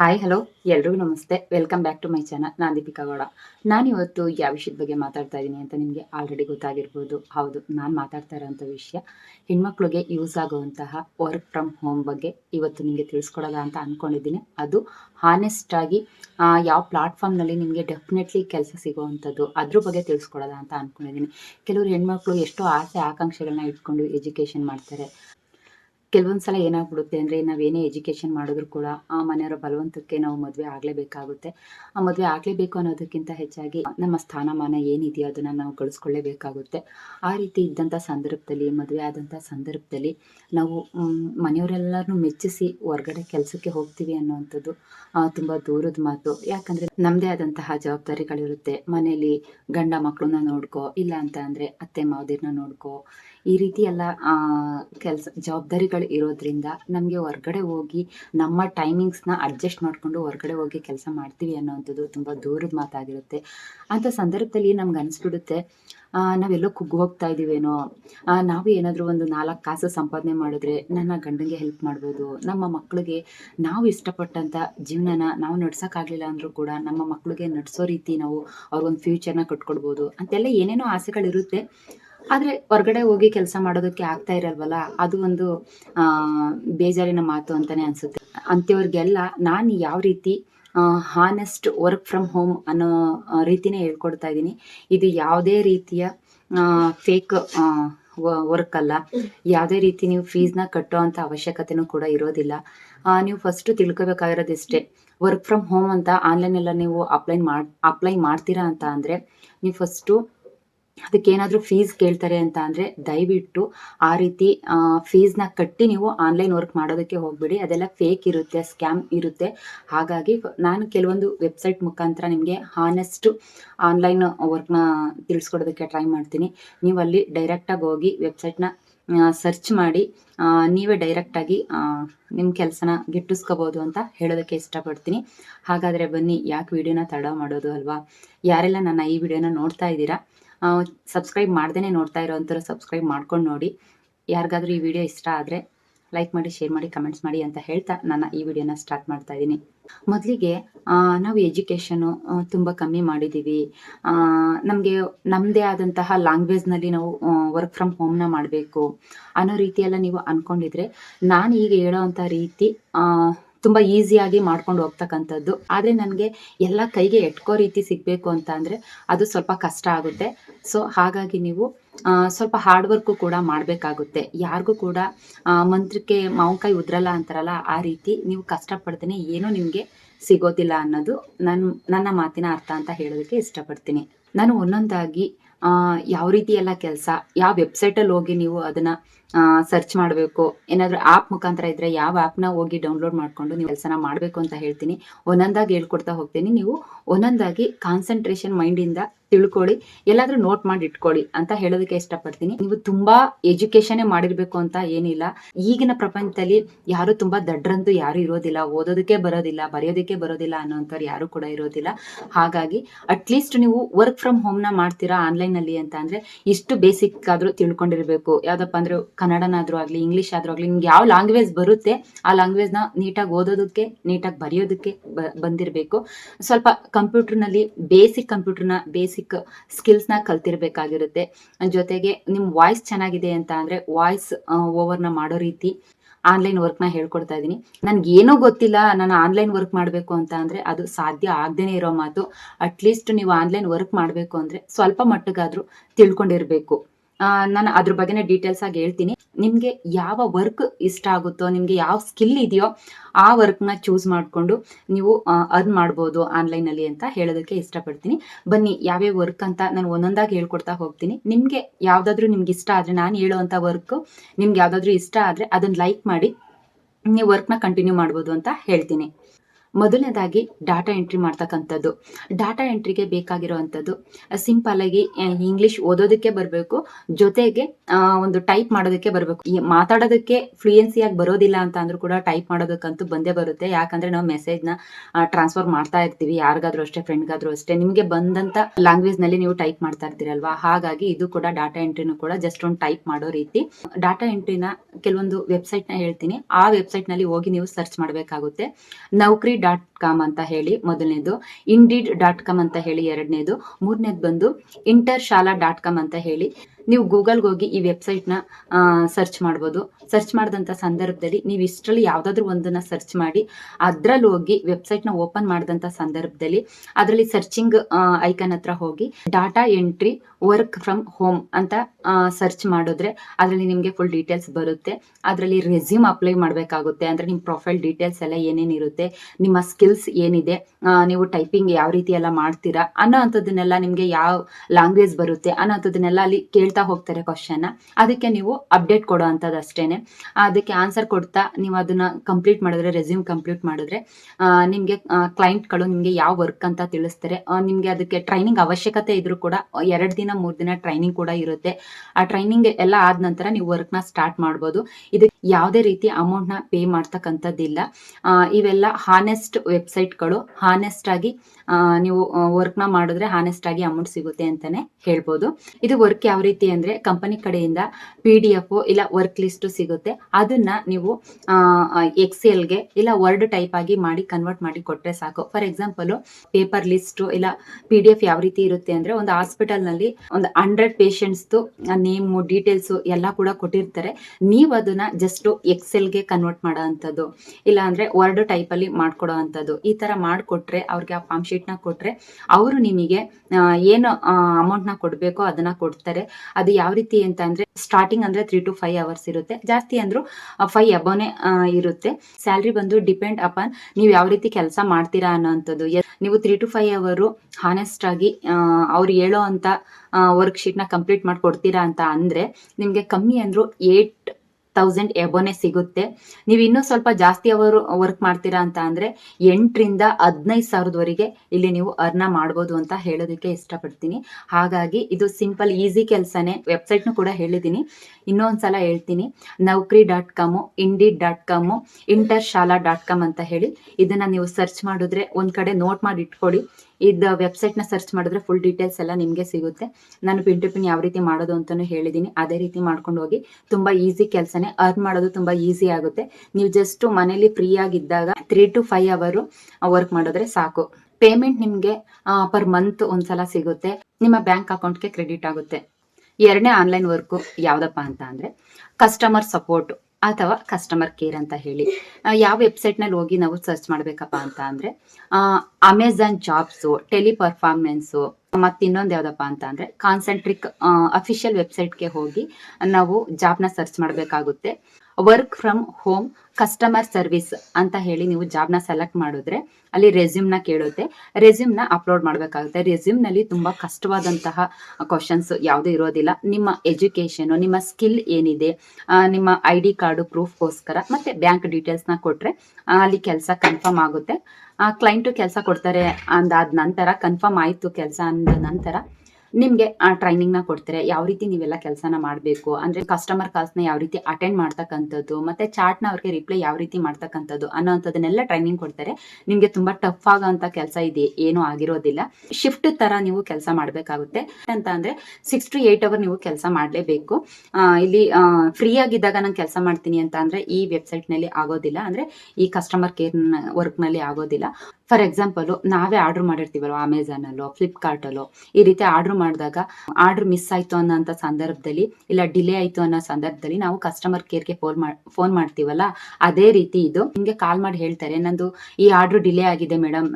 Hi hello ಎಲ್ರಿಗೂ ನಮಸ್ತೆ. Welcome back to my channel ನಾನು ದೀಪಿಕಾ ಗೌಡ. ನಾನಿವತ್ತು ಯಾವ ವಿಷಯದ ಬಗ್ಗೆ ಮಾತಾಡ್ತಾ ಇದ್ದೀನಿ ಅಂತ ನಿಮಗೆ ಆಲ್ರೆಡಿ ಗೊತ್ತಾಗಿರ್ಬೋದು. ಹೌದು ನಾನು ಮಾತಾಡ್ತಾ ಇರೋಂಥ ವಿಷಯ. ಹೆಣ್ಮಕ್ಳಿಗೆ ಯೂಸ್ ಆಗುವಂತಹ ವರ್ಕ್ ಫ್ರಮ್ ಹೋಮ್ ಬಗ್ಗೆ ಇವತ್ತು ನಿಮಗೆ ತಿಳಿಸ್ಕೊಡೋದ ಅಂತ ಅಂದ್ಕೊಂಡಿದ್ದೀನಿ ಅದು ಹಾನೆಸ್ಟ್ ಆಗಿ ಆ, ಯಾವ ಪ್ಲಾಟ್ಫಾರ್ಮ್ನಲ್ಲಿ ನಿಮಗೆ ಡೆಫಿನೆಟ್ಲಿ ಕೆಲಸ ಸಿಗುವಂಥದ್ದು ಅದ್ರ ಬಗ್ಗೆ ತಿಳಿಸ್ಕೊಡೋದ ಅಂತ ಅಂದ್ಕೊಂಡಿದ್ದೀನಿ ಕೆಲವರು ಹೆಣ್ಮಕ್ಳು ಎಷ್ಟೋ ಆಸೆ ಆಕಾಂಕ್ಷೆಗಳನ್ನ ಇಟ್ಕೊಂಡು ಎಜುಕೇಷನ್ ಮಾಡ್ತಾರೆ. ಕೆಲವೊಂದು ಸಲ ಏನಾಗ್ಬಿಡುತ್ತೆ ಅಂದರೆ ನಾವೇನೇ ಎಜುಕೇಷನ್ ಮಾಡಿದ್ರು ಕೂಡ ಆ ಮನೆಯವರ ಬಲವಂತಕ್ಕೆ ನಾವು ಮದುವೆ ಆಗಲೇಬೇಕಾಗುತ್ತೆ. ಆ ಮದುವೆ ಆಗಲೇಬೇಕು ಅನ್ನೋದಕ್ಕಿಂತ ಹೆಚ್ಚಾಗಿ ನಮ್ಮ ಸ್ಥಾನಮಾನ ಏನಿದೆಯೋ ಅದನ್ನು ನಾವು ಗಳಿಸ್ಕೊಳ್ಳೇಬೇಕಾಗುತ್ತೆ. ಆ ರೀತಿ ಇದ್ದಂಥ ಸಂದರ್ಭದಲ್ಲಿ, ಮದುವೆ ಆದಂಥ ಸಂದರ್ಭದಲ್ಲಿ ನಾವು ಮನೆಯವರೆಲ್ಲರನ್ನು ಮೆಚ್ಚಿಸಿ ಹೊರ್ಗಡೆ ಕೆಲಸಕ್ಕೆ ಹೋಗ್ತೀವಿ ಅನ್ನೋವಂಥದ್ದು ತುಂಬ ದೂರದ ಮಾತು. ಯಾಕಂದರೆ ನಮ್ಮದೇ ಆದಂತಹ ಜವಾಬ್ದಾರಿಗಳಿರುತ್ತೆ. ಮನೆಯಲ್ಲಿ ಗಂಡ ಮಕ್ಕಳನ್ನ ನೋಡ್ಕೋ, ಇಲ್ಲ ಅಂತ ಅಂದರೆ ಅತ್ತೆ ಮಾವದಿರನ್ನ ನೋಡ್ಕೋ ಈ ರೀತಿ ಎಲ್ಲ ಕೆಲಸ, ಜವಾಬ್ದಾರಿಗಳು ಇರೋದ್ರಿಂದ ನಮಗೆ ಹೊರ್ಗಡೆ ಹೋಗಿ ನಮ್ಮ ಟೈಮಿಂಗ್ಸ್ನ ಅಡ್ಜಸ್ಟ್ ಮಾಡಿಕೊಂಡು ಹೊರ್ಗಡೆ ಹೋಗಿ ಕೆಲಸ ಮಾಡ್ತೀವಿ ಅನ್ನೋವಂಥದ್ದು ತುಂಬ ದೂರದ ಮಾತಾಗಿರುತ್ತೆ. ಅಂಥ ಸಂದರ್ಭದಲ್ಲಿ ನಮ್ಗೆ ಅನಿಸ್ಬಿಡುತ್ತೆ ನಾವೆಲ್ಲೋ ಕುಗ್ಗು ಹೋಗ್ತಾ ಇದ್ದೀವೇನೋ ನಾವು ಏನಾದರೂ ಒಂದು ನಾಲ್ಕು ಕಾಸು ಸಂಪಾದನೆ ಮಾಡಿದ್ರೆ ನನ್ನ ಗಂಡನಿಗೆ ಹೆಲ್ಪ್ ಮಾಡ್ಬೋದು, ನಮ್ಮ ಮಕ್ಕಳಿಗೆ ನಾವು ಇಷ್ಟಪಟ್ಟಂಥ ಜೀವನನ ನಾವು ನಡ್ಸೋಕ್ಕಾಗಲಿಲ್ಲ ಅಂದರೂ ಕೂಡ ನಮ್ಮ ಮಕ್ಕಳಿಗೆ ನಡೆಸೋ ರೀತಿ ನಾವು ಅವ್ರಿಗೊಂದು ಫ್ಯೂಚರ್ನ ಕಟ್ಕೊಡ್ಬೋದು ಅಂತೆಲ್ಲ ಏನೇನೋ ಆಸೆಗಳಿರುತ್ತೆ. ಆದರೆ ಹೊರ್ಗಡೆ ಹೋಗಿ ಕೆಲಸ ಮಾಡೋದಕ್ಕೆ ಆಗ್ತಾ ಇರಲ್ವಲ್ಲ? ಅದು ಒಂದು ಬೇಜಾರಿನ ಮಾತು ಅಂತಾನೆ ಅನ್ಸುತ್ತೆ. ಅಂತವ್ರಿಗೆಲ್ಲ ನಾನು ಯಾವ ರೀತಿ ಹಾನೆಸ್ಟ್ ವರ್ಕ್ ಫ್ರಮ್ ಹೋಮ್ ಅನ್ನೋ ರೀತಿನೇ ಹೇಳ್ಕೊಡ್ತಾ ಇದ್ದೀನಿ. ಇದು ಯಾವುದೇ ರೀತಿಯ ಫೇಕ್ ವರ್ಕ್ ಅಲ್ಲ. ಯಾವುದೇ ರೀತಿ ನೀವು ಫೀಸ್ನ ಕಟ್ಟೋ ಅಂತ ಅವಶ್ಯಕತೆನೂ ಕೂಡ ಇರೋದಿಲ್ಲ. ನೀವು ಫಸ್ಟು ತಿಳ್ಕೊಬೇಕಾಗಿರೋದಿಷ್ಟೇ. ವರ್ಕ್ ಫ್ರಮ್ ಹೋಮ್ ಅಂತ ಆನ್ಲೈನ್ ಎಲ್ಲ ನೀವು ಅಪ್ಲೈ ಮಾಡಿ ಅಪ್ಲೈ ಮಾಡ್ತೀರಾ ಅಂತ ಅಂದರೆ, ನೀವು ಫಸ್ಟು ಅದಕ್ಕೇನಾದರೂ ಫೀಸ್ ಕೇಳ್ತಾರೆ ಅಂತ ಅಂದರೆ ದಯವಿಟ್ಟು ಆ ರೀತಿ ಫೀಸ್ನ ಕಟ್ಟಿ ನೀವು ಆನ್ಲೈನ್ ವರ್ಕ್ ಮಾಡೋದಕ್ಕೆ ಹೋಗ್ಬಿಡಿ. ಅದೆಲ್ಲ ಫೇಕ್ ಇರುತ್ತೆ ಸ್ಕ್ಯಾಮ್ ಇರುತ್ತೆ. ಹಾಗಾಗಿ ನಾನು ಕೆಲವೊಂದು ವೆಬ್ಸೈಟ್ ಮುಖಾಂತರ ನಿಮಗೆ ಹಾನೆಸ್ಟು ಆನ್ಲೈನ್ ವರ್ಕ್ನ ತಿಳಿಸ್ಕೊಡೋದಕ್ಕೆ ಟ್ರೈ ಮಾಡ್ತೀನಿ. ನೀವು ಅಲ್ಲಿ ಡೈರೆಕ್ಟಾಗಿ ಹೋಗಿ ವೆಬ್ಸೈಟ್ನ ಸರ್ಚ್ ಮಾಡಿ ನೀವೇ ಡೈರೆಕ್ಟಾಗಿ ನಿಮ್ಮ ಕೆಲಸನ ಗಿಟ್ಟಿಸ್ಕೋಬೋದು ಅಂತ ಹೇಳೋದಕ್ಕೆ ಇಷ್ಟಪಡ್ತೀನಿ. ಹಾಗಾದರೆ ಬನ್ನಿ, ಯಾಕೆ ವಿಡಿಯೋನ ತಡ ಮಾಡೋದು ಅಲ್ವಾ? ಯಾರೆಲ್ಲ ನನ್ನ ಈ ವಿಡಿಯೋನ ನೋಡ್ತಾ ಇದ್ದೀರಾ? ಸಬ್ಸ್ಕ್ರೈಬ್ ಮಾಡ್ದೇ ನೋಡ್ತಾ ಇರೋವಂಥವ್ರು ಸಬ್ಸ್ಕ್ರೈಬ್ ಮಾಡ್ಕೊಂಡು ನೋಡಿ. ಯಾರಿಗಾದ್ರೂ ಈ ವಿಡಿಯೋ ಇಷ್ಟ ಆದರೆ ಲೈಕ್ ಮಾಡಿ ಶೇರ್ ಮಾಡಿ ಕಮೆಂಟ್ಸ್ ಮಾಡಿ ಅಂತ ಹೇಳ್ತಾ ನಾನು ಈ ವಿಡಿಯೋನ ಸ್ಟಾರ್ಟ್ ಮಾಡ್ತಾ ಇದ್ದೀನಿ. ಮೊದಲಿಗೆ ನಾವು ಎಜುಕೇಷನು ತುಂಬ ಕಮ್ಮಿ ಮಾಡಿದ್ದೀವಿ ನಮಗೆ ನಮ್ಮದೇ ಆದಂತಹ ಲ್ಯಾಂಗ್ವೇಜ್ನಲ್ಲಿ ನಾವು ವರ್ಕ್ ಫ್ರಮ್ ಹೋಮ್ನ ಮಾಡಬೇಕು ಅನ್ನೋ ರೀತಿಯೆಲ್ಲ ನೀವು ಅಂದ್ಕೊಂಡಿದ್ರೆ ನಾನು ಈಗ ಹೇಳೋವಂಥ ರೀತಿ ಆ, ತುಂಬ ಈಸಿಯಾಗಿ ಮಾಡ್ಕೊಂಡು ಹೋಗ್ತಕ್ಕಂಥದ್ದು. ಆದರೆ ನನಗೆ ಎಲ್ಲ ಕೈಗೆ ಎಟ್ಕೋ ರೀತಿ ಸಿಗಬೇಕು ಅಂತ ಅದು ಸ್ವಲ್ಪ ಕಷ್ಟ ಆಗುತ್ತೆ. ಸೊ ಹಾಗಾಗಿ ನೀವು ಸ್ವಲ್ಪ ಹಾರ್ಡ್ ವರ್ಕು ಕೂಡ ಮಾಡಬೇಕಾಗುತ್ತೆ. ಯಾರಿಗೂ ಕೂಡ ಮಂತ್ರಕ್ಕೆ ಮಾವಿನಕಾಯಿ ಉದ್ರಲ್ಲ ಅಂತಾರಲ್ಲ, ಆ ರೀತಿ ನೀವು ಕಷ್ಟಪಡ್ತೀನಿ, ಏನೂ ನಿಮಗೆ ಸಿಗೋದಿಲ್ಲ ಅನ್ನೋದು ನನ್ನ ನನ್ನ ಮಾತಿನ ಅರ್ಥ ಅಂತ ಹೇಳೋದಕ್ಕೆ ಇಷ್ಟಪಡ್ತೀನಿ. ನಾನು ಒಂದೊಂದಾಗಿ ಯಾವ ರೀತಿ ಎಲ್ಲ ಕೆಲಸ, ಯಾವ ವೆಬ್ಸೈಟಲ್ಲಿ ಹೋಗಿ ನೀವು ಅದನ್ನು ಸರ್ಚ್ ಮಾಡಬೇಕು. ಏನಾದರೂ ಆ್ಯಪ್ ಮುಖಾಂತರ ಇದ್ದರೆ ಯಾವ ಆ್ಯಪ್ನ ಹೋಗಿ ಡೌನ್ಲೋಡ್ ಮಾಡಿಕೊಂಡು ನೀವು ಕೆಲಸನ ಮಾಡಬೇಕು ಅಂತ ಹೇಳ್ತೀನಿ. ಒಂದೊಂದಾಗಿ ಹೇಳ್ಕೊಡ್ತಾ ಹೋಗ್ತೀನಿ. ನೀವು ಒಂದೊಂದಾಗಿ ಕಾನ್ಸಂಟ್ರೇಷನ್ ಮೈಂಡಿಂದ ತಿಳ್ಕೊಳ್ಳಿ. ಎಲ್ಲಾದರೂ ನೋಟ್ ಮಾಡಿ ಇಟ್ಕೊಳ್ಳಿ ಅಂತ ಹೇಳೋದಕ್ಕೆ ಇಷ್ಟಪಡ್ತೀನಿ. ನೀವು ತುಂಬಾ ಎಜುಕೇಷನೇ ಮಾಡಿರಬೇಕು ಅಂತ ಏನಿಲ್ಲ. ಈಗಿನ ಪ್ರಪಂಚದಲ್ಲಿ ಯಾರು ತುಂಬಾ ದಡ್ರಂತೂ ಯಾರು ಇರೋದಿಲ್ಲ. ಓದೋದಕ್ಕೆ ಬರೋದಿಲ್ಲ, ಬರೆಯೋದಕ್ಕೆ ಬರೋದಿಲ್ಲ ಅನ್ನೋಂಥವ್ರು ಯಾರು ಕೂಡ ಇರೋದಿಲ್ಲ. ಹಾಗಾಗಿ ಅಟ್ಲೀಸ್ಟ್ ನೀವು ವರ್ಕ್ ಫ್ರಮ್ ಹೋಮ್ನ ಮಾಡ್ತೀರಾ ಆನ್ಲೈನಲ್ಲಿ ಅಂತ ಅಂದರೆ ಇಷ್ಟು ಬೇಸಿಕ್ ಆದರೂ ತಿಳ್ಕೊಂಡಿರಬೇಕು. ಯಾವುದಪ್ಪ ಅಂದ್ರೆ ಕನ್ನಡನಾದ್ರೂ ಆಗ್ಲಿ ಇಂಗ್ಲಿಷ್ ಆದ್ರೂ ಆಗಲಿ, ನಿಮ್ಗೆ ಯಾವ ಲ್ಯಾಂಗ್ವೇಜ್ ಬರುತ್ತೆ, ಆ ಲ್ಯಾಂಗ್ವೇಜ್ನ ನೀಟಾಗಿ ಓದೋದಕ್ಕೆ, ನೀಟಾಗಿ ಬರೆಯೋದಕ್ಕೆ ಬಂದಿರಬೇಕು. ಸ್ವಲ್ಪ ಕಂಪ್ಯೂಟರ್ನಲ್ಲಿ ಬೇಸಿಕ್ ಕಂಪ್ಯೂಟರ್ನ ಬೇಸಿಕ್ ಸ್ಕಿಲ್ಸ್ನ ಕಲ್ತಿರ್ಬೇಕಾಗಿರುತ್ತೆ. ಜೊತೆಗೆ ನಿಮ್ಮ ವಾಯ್ಸ್ ಚೆನ್ನಾಗಿದೆ ಅಂತ ಅಂದರೆ ವಾಯ್ಸ್ ಓವರ್ನ ಮಾಡೋ ರೀತಿ ಆನ್ಲೈನ್ ವರ್ಕ್ನ ಹೇಳ್ಕೊಡ್ತಾ ಇದ್ದೀನಿ ನನಗೆ ಏನೂ ಗೊತ್ತಿಲ್ಲ, ನಾನು ಆನ್ಲೈನ್ ವರ್ಕ್ ಮಾಡಬೇಕು ಅಂತ ಅಂದರೆ ಅದು ಸಾಧ್ಯ ಆಗದೇ ಇರೋ ಮಾತು. ಅಟ್ಲೀಸ್ಟ್ ನೀವು ಆನ್ಲೈನ್ ವರ್ಕ್ ಮಾಡಬೇಕು ಅಂದರೆ ಸ್ವಲ್ಪ ಮಟ್ಟಿಗಾದರೂ ತಿಳ್ಕೊಂಡಿರಬೇಕು. ನಾನು ಅದ್ರ ಬಗ್ಗೆನೇ ಡೀಟೇಲ್ಸ್ ಆಗಿ ಹೇಳ್ತೀನಿ. ನಿಮಗೆ ಯಾವ ವರ್ಕ್ ಇಷ್ಟ ಆಗುತ್ತೋ, ನಿಮಗೆ ಯಾವ ಸ್ಕಿಲ್ ಇದೆಯೋ ಆ ವರ್ಕ್ನ ಚೂಸ್ ಮಾಡಿಕೊಂಡು ನೀವು ಅರ್ನ್ ಮಾಡ್ಬೋದು ಆನ್ಲೈನಲ್ಲಿ ಅಂತ ಹೇಳೋದಕ್ಕೆ ಇಷ್ಟಪಡ್ತೀನಿ. ಬನ್ನಿ, ಯಾವ್ಯಾವ ವರ್ಕ್ ಅಂತ ನಾನು ಒಂದೊಂದಾಗಿ ಹೇಳ್ಕೊಡ್ತಾ ಹೋಗ್ತೀನಿ. ನಿಮಗೆ ಯಾವುದಾದ್ರೂ ನಿಮ್ಗೆ ಇಷ್ಟ ಆದ್ರೆ, ನಾನು ಹೇಳೋವಂಥ ವರ್ಕ್ ನಿಮ್ಗೆ ಯಾವುದಾದ್ರೂ ಇಷ್ಟ ಆದ್ರೆ ಅದನ್ನ ಲೈಕ್ ಮಾಡಿ, ನೀವು ವರ್ಕ್ನ ಕಂಟಿನ್ಯೂ ಮಾಡ್ಬೋದು ಅಂತ ಹೇಳ್ತೀನಿ. ಮೊದಲನೇದಾಗಿ ಡಾಟಾ ಎಂಟ್ರಿ ಮಾಡ್ತಕ್ಕಂಥದ್ದು. ಡಾಟಾ ಎಂಟ್ರಿಗೆ ಬೇಕಾಗಿರುವಂಥದ್ದು. ಸಿಂಪಲ್ ಆಗಿ ಇಂಗ್ಲಿಷ್ ಓದೋದಕ್ಕೆ ಬರಬೇಕು. ಜೊತೆಗೆ ಒಂದು ಟೈಪ್ ಮಾಡೋದಕ್ಕೆ ಬರಬೇಕು. ಮಾತಾಡೋದಕ್ಕೆ ಫ್ಲೂಯೆನ್ಸಿಯಾಗಿ ಬರೋದಿಲ್ಲ ಅಂತ ಅಂದ್ರೂ ಕೂಡ ಟೈಪ್ ಮಾಡೋದಕ್ಕಂತೂ ಬಂದೇ ಬರುತ್ತೆ. ಯಾಕಂದ್ರೆ ನಾವು ಮೆಸೇಜ್ನ ಟ್ರಾನ್ಸ್ಫರ್ ಮಾಡ್ತಾ ಇರ್ತೀವಿ. ಯಾರಿಗಾದ್ರೂ ಅಷ್ಟೇ ಫ್ರೆಂಡ್ಗಾದ್ರೂ ಅಷ್ಟೇ. ನಿಮಗೆ ಬಂದಂತ ಲ್ಯಾಂಗ್ವೇಜ್ನಲ್ಲಿ ನೀವು ಟೈಪ್ ಮಾಡ್ತಾ ಇರ್ತೀರಲ್ವಾ? ಹಾಗಾಗಿ ಇದು ಕೂಡ ಡಾಟಾ ಎಂಟ್ರಿನೂ ಕೂಡ ಜಸ್ಟ್ ಒಂದು ಟೈಪ್ ಮಾಡೋ ರೀತಿ. ಡಾಟಾ ಎಂಟ್ರಿನ ಕೆಲವೊಂದು ವೆಬ್ಸೈಟ್ನ ಹೇಳ್ತೀನಿ. ಆ ವೆಬ್ಸೈಟ್ನಲ್ಲಿ ಹೋಗಿ ನೀವು ಸರ್ಚ್ ಮಾಡಬೇಕಾಗುತ್ತೆ. ನೌಕರಿ ಡಾಟ್ ಕಾಮ್ ಅಂತ ಹೇಳಿ ಮೊದಲನೇದು ಇಂಡಿಡ್ ಡಾಟ್ ಕಾಮ್ ಅಂತ ಹೇಳಿ ಎರಡನೇದು, ಮೂರನೇದು ಬಂದು ಇಂಟರ್ ಶಾಲಾ ಡಾಟ್ ಕಾಮ್ ಅಂತ ಹೇಳಿ. ನೀವು ಗೂಗಲ್ಗೆ ಹೋಗಿ ಈ ವೆಬ್ಸೈಟ್ನ ಸರ್ಚ್ ಮಾಡ್ಬೋದು. ಸರ್ಚ್ ಮಾಡಿದಂಥ ಸಂದರ್ಭದಲ್ಲಿ ನೀವು ಇಷ್ಟರಲ್ಲಿ ಯಾವುದಾದ್ರೂ ಒಂದನ್ನು ಸರ್ಚ್ ಮಾಡಿ, ಅದರಲ್ಲಿ ಹೋಗಿ ವೆಬ್ಸೈಟ್ನ ಓಪನ್ ಮಾಡಿದಂಥ ಸಂದರ್ಭದಲ್ಲಿ ಅದರಲ್ಲಿ ಸರ್ಚಿಂಗ್ ಐಕನ್ ಹತ್ರ ಹೋಗಿ data entry work from home ಅಂತ ಸರ್ಚ್ ಮಾಡಿದ್ರೆ ಅದರಲ್ಲಿ ನಿಮಗೆ ಫುಲ್ ಡೀಟೇಲ್ಸ್ ಬರುತ್ತೆ. ಅದರಲ್ಲಿ ರೆಸ್ಯೂಮ್ ಅಪ್ಲೈ ಮಾಡಬೇಕಾಗುತ್ತೆ. ಅಂದರೆ ನಿಮ್ಮ ಪ್ರೊಫೈಲ್ ಡೀಟೇಲ್ಸ್ ಎಲ್ಲ ಏನೇನಿರುತ್ತೆ, ನಿಮ್ಮ ಸ್ಕಿಲ್ಸ್ ಏನಿದೆ ನೀವು ಟೈಪಿಂಗ್ ಯಾವ ರೀತಿ ಎಲ್ಲ ಮಾಡ್ತೀರಾ ಅನ್ನೋ ಅಂಥದ್ದನ್ನೆಲ್ಲ ನಿಮಗೆ ಯಾವ ಲ್ಯಾಂಗ್ವೇಜ್ ಬರುತ್ತೆ ಅನ್ನೋ ಅಂಥದ್ದನ್ನೆಲ್ಲ ಅಲ್ಲಿ ಕೇಳ್ತಾ ಹೋಗ್ತಾರೆ ಕ್ವಶನ್ನ ಅದಕ್ಕೆ ನೀವು ಅಪ್ಡೇಟ್ ಕೊಡೋ ಅಂಥದ್ದು ಅಷ್ಟೇನೆ ಅದಕ್ಕೆ ಆನ್ಸರ್ ಕೊಡ್ತಾ ನೀವು ಅದನ್ನ ಕಂಪ್ಲೀಟ್ ಮಾಡಿದ್ರೆ ರೆಸ್ಯೂಮ್ ಕಂಪ್ಲೀಟ್ ಮಾಡಿದ್ರೆ ನಿಮಗೆ ಕ್ಲೈಂಟ್ಗಳು ನಿಮಗೆ ಯಾವ ವರ್ಕ್ ಅಂತ ತಿಳಿಸ್ತಾರೆ. ನಿಮಗೆ ಅದಕ್ಕೆ ಟ್ರೈನಿಂಗ್ ಅವಶ್ಯಕತೆ ಇದ್ರೂ ಕೂಡ, ಎರಡು ದಿನ, ಮೂರು ದಿನ ಟ್ರೈನಿಂಗ್ ಕೂಡ ಇರುತ್ತೆ. ಆ ಟ್ರೈನಿಂಗ್ ಎಲ್ಲ ಆದ ನಂತರ ನೀವು ವರ್ಕ್ನ ಸ್ಟಾರ್ಟ್ ಮಾಡ್ಬೋದು. ಇದಕ್ಕೆ ಯಾವುದೇ ರೀತಿ ಅಮೌಂಟ್ನ ಪೇ ಮಾಡ್ತಕ್ಕಂಥದ್ದಿಲ್ಲ. ಇವೆಲ್ಲ ಹಾನೆಸ್ಟ್ ವೆಬ್ಸೈಟ್ಗಳು ಹಾನೆಸ್ಟ್ ಆಗಿ ನೀವು ವರ್ಕ್ನ ಮಾಡಿದ್ರೆ ಹಾನೆಸ್ಟ್ ಆಗಿ ಅಮೌಂಟ್ ಸಿಗುತ್ತೆ ಅಂತಾನೆ ಹೇಳ್ಬೋದು. ಇದು ವರ್ಕ್ ಯಾವ ರೀತಿ ಅಂದ್ರೆ ಕಂಪನಿ ಕಡೆಯಿಂದ ಪಿ ಡಿ ಎಫ್ ಇಲ್ಲ ವರ್ಕ್ ಲಿಸ್ಟ್ ಸಿಗುತ್ತೆ. ಅದನ್ನ ನೀವು ಎಕ್ಸೆಲ್ಗೆ ಇಲ್ಲ ವರ್ಡ್ ಟೈಪ್ ಆಗಿ ಮಾಡಿ ಕನ್ವರ್ಟ್ ಮಾಡಿ ಕೊಟ್ಟರೆ ಸಾಕು. ಫಾರ್ ಎಕ್ಸಾಂಪಲ್ ಪೇಪರ್ ಲಿಸ್ಟ್ ಇಲ್ಲ ಪಿ ಡಿ ಎಫ್ ಯಾವ ರೀತಿ ಇರುತ್ತೆ ಅಂದ್ರೆ ಒಂದು ಹಾಸ್ಪಿಟಲ್ನಲ್ಲಿ ಒಂದು ಹಂಡ್ರೆಡ್ ಪೇಷಂಟ್ಸ್ದು ನೇಮು ಡೀಟೇಲ್ಸ್ ಎಲ್ಲ ಕೂಡ ಕೊಟ್ಟಿರ್ತಾರೆ. ನೀವು ಅದನ್ನ ಜಸ್ಟ್ ಎಕ್ಸೆಲ್ಗೆ ಕನ್ವರ್ಟ್ ಮಾಡೋ ಅಂಥದ್ದು. ಇಲ್ಲ ಅಂದ್ರೆ ವರ್ಡ್ ಟೈಪ್ ಅಲ್ಲಿ ಮಾಡ್ಕೊಡೋ ಅಂಥದ್ದು. ಈ ತರ ಮಾಡಿಕೊಟ್ರೆ ಅವ್ರಿಗೆ ಆ ಫಾರ್ಮ್ ನ ಕೊಟ್ರೆ ಅವರು ನಿಮಗೆ ಏನು ಅಮೌಂಟ್ನ ಕೊಡ್ಬೇಕು ಅದನ್ನ ಕೊಡ್ತಾರೆ. ಅದು ಯಾವ ರೀತಿ ಅಂತ ಅಂದ್ರೆ ಸ್ಟಾರ್ಟಿಂಗ್ ಅಂದ್ರೆ ತ್ರೀ ಟು ಫೈವ್ ಅವರ್ಸ್ ಇರುತ್ತೆ. ಜಾಸ್ತಿ ಅಂದ್ರೂ ಫೈವ್ ಅಬೋನೆ ಇರುತ್ತೆ. ಸ್ಯಾಲ್ರಿ ಬಂದು ಡಿಪೆಂಡ್ ಅಪಾನ್ ನೀವು ಯಾವ ರೀತಿ ಕೆಲಸ ಮಾಡ್ತೀರಾ ಅನ್ನೋಂಥದ್ದು. ನೀವು ತ್ರೀ ಟು ಫೈವ್ ಅವರು ಹಾನೆಸ್ಟ್ ಆಗಿ ಅವ್ರು ಹೇಳೋ ಅಂತ ವರ್ಕ್ ಶೀಟ್ನ ಕಂಪ್ಲೀಟ್ ಮಾಡಿ ಕೊಡ್ತೀರಾ ಅಂತ ಅಂದ್ರೆ ನಿಮಗೆ ಕಮ್ಮಿ ಅಂದ್ರೂ ಏಟ್ ತೌಸಂಡ್ ಎಬೋನೆ ಸಿಗುತ್ತೆ. ನೀವು ಇನ್ನೂ ಸ್ವಲ್ಪ ಜಾಸ್ತಿ ಅವರು ವರ್ಕ್ ಮಾಡ್ತೀರಾ ಅಂತ ಅಂದ್ರೆ ಎಂಟರಿಂದ ಹದಿನೈದು ಸಾವಿರದವರೆಗೆ ಇಲ್ಲಿ ನೀವು ಅರ್ನ ಮಾಡ್ಬೋದು ಅಂತ ಹೇಳೋದಕ್ಕೆ ಇಷ್ಟಪಡ್ತೀನಿ. ಹಾಗಾಗಿ ಇದು ಸಿಂಪಲ್ ಈಸಿ ಕೆಲಸನೇ. ವೆಬ್ಸೈಟ್ನು ಕೂಡ ಹೇಳಿದ್ದೀನಿ. ಇನ್ನೊಂದ್ಸಲ ಹೇಳ್ತೀನಿ. Naukri dot com Indeed dot com Internshala dot com ಅಂತ ಹೇಳಿ. ಇದನ್ನ ನೀವು ಸರ್ಚ್ ಮಾಡಿದ್ರೆ ಒಂದ್ ಕಡೆ ನೋಟ್ ಮಾಡಿ ಇಟ್ಕೊಳ್ಳಿ. ಇದು ವೆಬ್ಸೈಟ್ನ ಸರ್ಚ್ ಮಾಡಿದ್ರೆ ಫುಲ್ ಡೀಟೇಲ್ಸ್ ಎಲ್ಲ ನಿಮಗೆ ಸಿಗುತ್ತೆ. ನಾನು ಪಿನ್ ಟು ಪಿನ್ ಯಾವ ರೀತಿ ಮಾಡೋದು ಅಂತಾನು ಹೇಳಿದ್ದೀನಿ ಅದೇ ರೀತಿ ಮಾಡ್ಕೊಂಡು ಹೋಗಿ ತುಂಬಾ ಈಸಿ ಕೆಲಸನೇ. ಅರ್ನ್ ಮಾಡೋದು ತುಂಬಾ ಈಸಿ ಆಗುತ್ತೆ. ನೀವು ಜಸ್ಟ್ ಮನೇಲಿ ಫ್ರೀ ಆಗಿದ್ದಾಗ ತ್ರೀ ಟು ಫೈವ್ ಅವರು ವರ್ಕ್ ಮಾಡಿದ್ರೆ ಸಾಕು. ಪೇಮೆಂಟ್ ನಿಮಗೆ ಪರ್ ಮಂತ್ ಒಂದ್ಸಲ ಸಿಗುತ್ತೆ. ನಿಮ್ಮ ಬ್ಯಾಂಕ್ ಅಕೌಂಟ್ಗೆ ಕ್ರೆಡಿಟ್ ಆಗುತ್ತೆ. ಎರಡನೇ ಆನ್ಲೈನ್ ವರ್ಕು ಯಾವುದಪ್ಪ ಅಂತ ಅಂದ್ರೆ ಕಸ್ಟಮರ್ ಸಪೋರ್ಟ್ ಅಥವಾ ಕಸ್ಟಮರ್ ಕೇರ್ ಅಂತ ಹೇಳಿ. ಯಾವ ವೆಬ್ಸೈಟ್ನಲ್ಲಿ ಹೋಗಿ ನಾವು ಸರ್ಚ್ ಮಾಡಬೇಕಪ್ಪ ಅಂತ ಅಂದ್ರೆ ಅಮೆಝಾನ್ ಜಾಬ್ಸು ಟೆಲಿ ಪರ್ಫಾರ್ಮೆನ್ಸು ಮತ್ತೆ ಇನ್ನೊಂದು ಯಾವ್ದಪ್ಪ ಅಂತ ಅಂದ್ರೆ ಕಾನ್ಸಂಟ್ರಿಕ್ ಅಫಿಷಿಯಲ್ ವೆಬ್ಸೈಟ್ಗೆ ಹೋಗಿ ನಾವು ಜಾಬ್ನ ಸರ್ಚ್ ಮಾಡಬೇಕಾಗುತ್ತೆ. Work from home customer service ಅಂತ ಹೇಳಿ ನೀವು ಜಾಬ್ನ ಸೆಲೆಕ್ಟ್ ಮಾಡಿದ್ರೆ ಅಲ್ಲಿ ರೆಸ್ಯೂಮ್ನ ಕೇಳುತ್ತೆ. ರೆಸ್ಯೂಮ್ನ ಅಪ್ಲೋಡ್ ಮಾಡಬೇಕಾಗುತ್ತೆ. ರೆಸ್ಯೂಮ್ನಲ್ಲಿ ತುಂಬ ಕಷ್ಟವಾದಂತಹ ಕ್ವಶನ್ಸ್ ಯಾವುದೂ ಇರೋದಿಲ್ಲ. ನಿಮ್ಮ ಎಜುಕೇಷನು ನಿಮ್ಮ ಸ್ಕಿಲ್ ಏನಿದೆ ನಿಮ್ಮ ಐ ಕಾರ್ಡು ಪ್ರೂಫ್ಗೋಸ್ಕರ ಮತ್ತು ಬ್ಯಾಂಕ್ ಡೀಟೇಲ್ಸ್ನ ಕೊಟ್ಟರೆ ಅಲ್ಲಿ ಕೆಲಸ ಕನ್ಫರ್ಮ್ ಆಗುತ್ತೆ. ಕ್ಲೈಂಟು ಕೆಲಸ ಕೊಡ್ತಾರೆ ಅಂದಾದ ನಂತರ ಕನ್ಫರ್ಮ್ ಆಯಿತು ಕೆಲಸ ಅಂದ ನಂತರ ನಿಮಗೆ ಆ ಟ್ರೈನಿಂಗ್ನ ಕೊಡ್ತಾರೆ. ಯಾವ ರೀತಿ ನೀವೆಲ್ಲ ಕೆಲಸನ ಮಾಡಬೇಕು? ಅಂದ್ರೆ ಕಸ್ಟಮರ್ ಕಾಲ್ಸ್ನ ಯಾವ ರೀತಿ ಅಟೆಂಡ್ ಮಾಡ್ತಕ್ಕಂಥದ್ದು? ಚಾಟ್ನ ಅವ್ರಿಗೆ ರಿಪ್ಲೈ ಯಾವ ರೀತಿ ಮಾಡ್ತಕ್ಕಂಥದ್ದು ಅನ್ನೋಂಥದ್ದನ್ನೆಲ್ಲ ಟ್ರೈನಿಂಗ್ ಕೊಡ್ತಾರೆ. ನಿಮಗೆ ತುಂಬಾ ಟಫ್ ಆಗೋಂಥ ಕೆಲಸ ಇದೆ, ಏನೂ ಆಗಿರೋದಿಲ್ಲ. ಶಿಫ್ಟ್ ತರ ನೀವು ಕೆಲಸ ಮಾಡಬೇಕಾಗುತ್ತೆ. ಅಂತ ಅಂದ್ರೆ ಸಿಕ್ಸ್ ಟು ಏಯ್ಟ್ ಅವರ್ ನೀವು ಕೆಲಸ ಮಾಡಲೇಬೇಕು. ಇಲ್ಲಿ ಫ್ರೀ ಆಗಿದ್ದಾಗ ನಾನು ಕೆಲಸ ಮಾಡ್ತೀನಿ ಅಂತ ಅಂದ್ರೆ ಈ ವೆಬ್ಸೈಟ್ನಲ್ಲಿ ಆಗೋದಿಲ್ಲ. ಅಂದ್ರೆ ಈ ಕಸ್ಟಮರ್ ಕೇರ್ ವರ್ಕ್ನಲ್ಲಿ ಆಗೋದಿಲ್ಲ. ಫಾರ್ ಎಕ್ಸಾಂಪಲ್ ನಾವೇ ಆರ್ಡರ್ ಮಾಡಿರ್ತೀವಲ್ವ ಫ್ಲಿಪ್ಕಾರ್ಟ್ ಅಲ್ಲೋ ಈ ರೀತಿ ಆರ್ಡರ್ ಮಾಡಿದಾಗ ಆರ್ಡರ್ ಮಿಸ್ ಆಯ್ತು ಅನ್ನೋ ಸಂದರ್ಭದಲ್ಲಿ ಇಲ್ಲ ಡಿಲೇ ಆಯ್ತು ಅನ್ನೋ ಸಂದರ್ಭದಲ್ಲಿ ನಾವು ಕಸ್ಟಮರ್ ಕೇರ್ಗೆ ಫೋನ್ ಮಾಡಿ ಫೋನ್ ಮಾಡ್ತೀವಲ್ಲ, ಅದೇ ರೀತಿ ಇದು. ನಿಮಗೆ ಕಾಲ್ ಮಾಡಿ ಹೇಳ್ತಾರೆ, ನಂದು ಈ ಆರ್ಡರ್ ಡಿಲೇ ಆಗಿದೆ ಮೇಡಮ್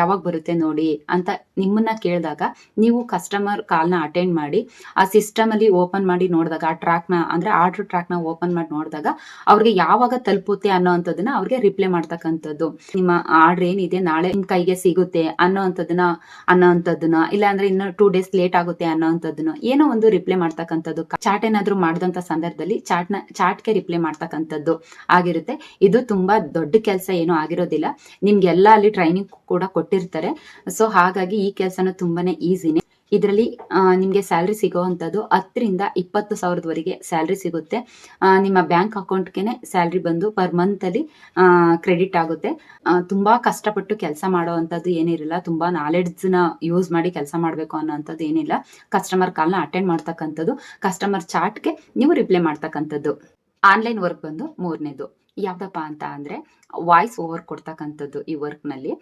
ಯಾವಾಗ ಬರುತ್ತೆ ನೋಡಿ ಅಂತ ನಿಮ್ಮನ್ನ ಕೇಳಿದಾಗ ನೀವು ಕಸ್ಟಮರ್ ಕಾಲ್ನ ಅಟೆಂಡ್ ಮಾಡಿ, ಆ ಸಿಸ್ಟಮ್ ಅಲ್ಲಿ ಓಪನ್ ಮಾಡಿ ನೋಡಿದಾಗ, ಆ ಟ್ರ್ಯಾಕ್ನ ಅಂದ್ರೆ ಆರ್ಡ್ರ್ ಟ್ರ್ಯಾಕ್ನ ಓಪನ್ ಮಾಡಿ ನೋಡಿದಾಗ ಅವ್ರಿಗೆ ಯಾವಾಗ ತಲುಪುತ್ತೆ ಅನ್ನೋ ಅಂಥದ್ದನ್ನ ಅವ್ರಿಗೆ ರಿಪ್ಲೈ ಮಾಡ್ತಕ್ಕಂಥದ್ದು. ನಿಮ್ಮ ಆರ್ಡರ್ ಏನಿದೆ ನಾಳೆ ನಿಮ್ ಕೈಗೆ ಸಿಗುತ್ತೆ ಅನ್ನೋ ಅಂಥದ್ದನ್ನ ಅನ್ನೋ ಅಂಥದ್ದನ್ನ ಇಲ್ಲ ಅಂದ್ರೆ ಇನ್ನು ಟೂ ಡೇಸ್ ಲೇಟ್ ಆಗುತ್ತೆ ಅನ್ನೋ ಅಂಥದ್ದನ್ನ ಏನೋ ಒಂದು ರಿಪ್ಲೈ ಮಾಡ್ತಕ್ಕಂಥದ್ದು. ಚಾಟ್ ಏನಾದ್ರು ಮಾಡಿದಂತ ಸಂದರ್ಭದಲ್ಲಿ ಚಾಟ್ನ ಚಾಟ್ಗೆ ರಿಪ್ಲೈ ಮಾಡ್ತಕ್ಕಂಥದ್ದು ಆಗಿರುತ್ತೆ. ಇದು ತುಂಬಾ ದೊಡ್ಡ ಕೆಲಸ ಏನೂ ಆಗಿರೋದಿಲ್ಲ. ನಿಮ್ಗೆಲ್ಲ ಅಲ್ಲಿ ಟ್ರೈನಿಂಗ್ ಕೂಡ ಕೊಟ್ಟಿರ್ತಾರೆ. ಸೊ ಹಾಗಾಗಿ ಈ ಕೆಲಸನೂ ತುಂಬಾನೇ ಈಸಿನೇ ಇದರಲ್ಲಿ ನಿಮಗೆ ಸ್ಯಾಲ್ರಿ ಸಿಗೋವಂಥದ್ದು ಹತ್ತರಿಂದ ಇಪ್ಪತ್ತು ಸಾವಿರದವರೆಗೆ ಸ್ಯಾಲ್ರಿ ಸಿಗುತ್ತೆ. ನಿಮ್ಮ ಬ್ಯಾಂಕ್ ಅಕೌಂಟ್ಗೆ ಸ್ಯಾಲ್ರಿ ಬಂದು ಪರ್ ಮಂತಲ್ಲಿ ಕ್ರೆಡಿಟ್ ಆಗುತ್ತೆ. ತುಂಬ ಕಷ್ಟಪಟ್ಟು ಕೆಲಸ ಮಾಡೋವಂಥದ್ದು ಏನಿರಲ್ಲ, ತುಂಬಾ ನಾಲೆಡ್ಜ್ನ ಯೂಸ್ ಮಾಡಿ ಕೆಲಸ ಮಾಡಬೇಕು ಅನ್ನೋಂಥದ್ದು ಏನಿಲ್ಲ. ಕಸ್ಟಮರ್ ಕಾಲ್ನ ಅಟೆಂಡ್ ಮಾಡ್ತಕ್ಕಂಥದ್ದು ಕಸ್ಟಮರ್ ಚಾಟ್ಗೆ ನೀವು ರಿಪ್ಲೈ ಮಾಡ್ತಕ್ಕಂಥದ್ದು. ಆನ್ಲೈನ್ ವರ್ಕ್ ಬಂದು ಮೂರನೇದು. ಯಾವ್ದಪ್ಪ ಅಂತ ಅಂದರೆ ವಾಯ್ಸ್ ಓವರ್ ಕೊಡ್ತಕ್ಕಂಥದ್ದು ಈ ವರ್ಕ್ನಲ್ಲಿ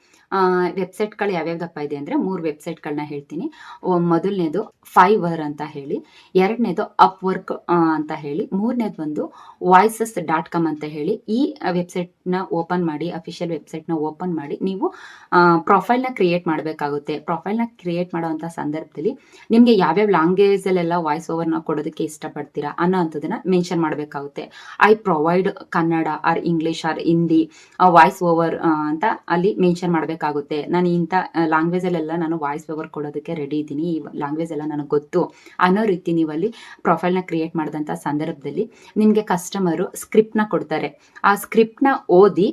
ವೆಬ್ಸೈಟ್ಗಳು ಯಾವ್ಯಾವ್ದಪ್ಪ ಇದೆ ಅಂದರೆ ಮೂರು ವೆಬ್ಸೈಟ್ಗಳನ್ನ ಹೇಳ್ತೀನಿ. ಮೊದಲನೇದು ಫೈವರ್ ಅಂತ ಹೇಳಿ, ಎರಡನೇದು ಅಪ್ ವರ್ಕ್ ಅಂತ ಹೇಳಿ, ಮೂರನೇದು ಒಂದು ವಾಯ್ಸಸ್ ಡಾಟ್ ಕಾಮ್ ಅಂತ ಹೇಳಿ, ಈ ವೆಬ್ಸೈಟ್ನ ಓಪನ್ ಮಾಡಿ ಅಫಿಷಿಯಲ್ ವೆಬ್ಸೈಟ್ನ ಓಪನ್ ಮಾಡಿ ನೀವು ಪ್ರೊಫೈಲ್ನ ಕ್ರಿಯೇಟ್ ಮಾಡಬೇಕಾಗುತ್ತೆ. ಪ್ರೊಫೈಲ್ನ ಕ್ರಿಯೇಟ್ ಮಾಡೋವಂಥ ಸಂದರ್ಭದಲ್ಲಿ ನಿಮಗೆ ಯಾವ್ಯಾವ ಲ್ಯಾಂಗ್ವೇಜಲ್ಲೆಲ್ಲ ವಾಯ್ಸ್ ಓವರ್ನ ಕೊಡೋದಕ್ಕೆ ಇಷ್ಟಪಡ್ತೀರಾ ಅನ್ನೋ ಅಂಥದ್ದನ್ನು ಮೆನ್ಷನ್ ಮಾಡಬೇಕಾಗುತ್ತೆ. I provide Kannada or English or Hindi voice over ಅಂತ ಅಲ್ಲಿ ಮೆನ್ಷನ್ ಮಾಡಬೇಕಾಗುತ್ತೆ. ನಾನು ಇಂಥ ಲ್ಯಾಂಗ್ವೇಜಲ್ಲೆಲ್ಲ ನಾನು ವಾಯ್ಸ್ ಓವರ್ ಕೊಡೋದಕ್ಕೆ ರೆಡಿ ಇದ್ದೀನಿ. ಈ ಲ್ಯಾಂಗ್ವೇಜ್ ಎಲ್ಲ ನನಗೆ ಗೊತ್ತು ಅನ್ನೋ ರೀತಿ ನೀವು ಅಲ್ಲಿ ಪ್ರೊಫೈಲ್ನ ಕ್ರಿಯೇಟ್ ಮಾಡಿದಂಥ ಸಂದರ್ಭದಲ್ಲಿ ನಿಮಗೆ ಕಸ್ಟಮರು ಸ್ಕ್ರಿಪ್ಟ್ನ ಕೊಡ್ತಾರೆ. ಆ ಸ್ಕ್ರಿಪ್ಟ್ನ ಓದಿ